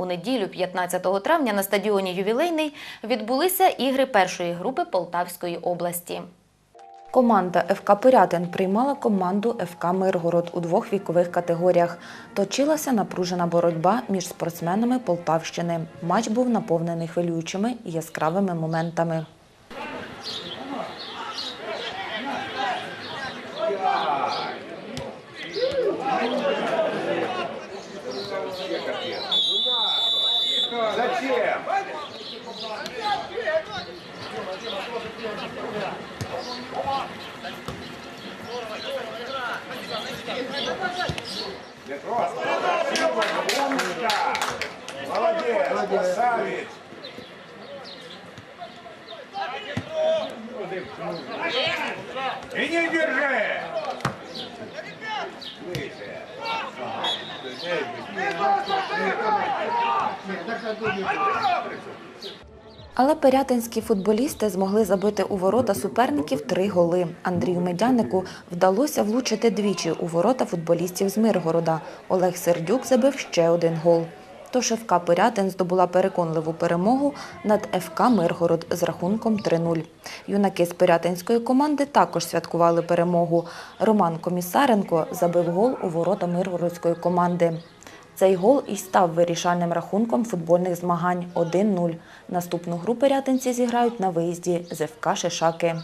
У неділю, 15 травня, на стадіоні Ювілейний відбулися ігри першої групи Полтавської області. Команда ФК Пирятин приймала команду ФК Миргород у двох вікових категоріях. Точилася напружена боротьба між спортсменами Полтавщини. Матч був наповнений хвилюючими і яскравими моментами. Петрос, умничка! Молодец, красавец! И не держи! Слышишь? Нет, на ходу не Але пирятинські футболісти змогли забити у ворота суперників три голи. Андрію Медянику вдалося влучити двічі у ворота футболістів з Миргорода. Олег Сердюк забив ще один гол. Тож ФК Пирятин здобула переконливу перемогу над ФК Миргород з рахунком 3-0. Юнаки з пирятинської команди також святкували перемогу. Роман Комісаренко забив гол у ворота Миргородської команди. Цей гол і став вирішальним рахунком футбольних змагань 1-0. Наступну гру пирятинці зіграють на виїзді з ФК Шишаки.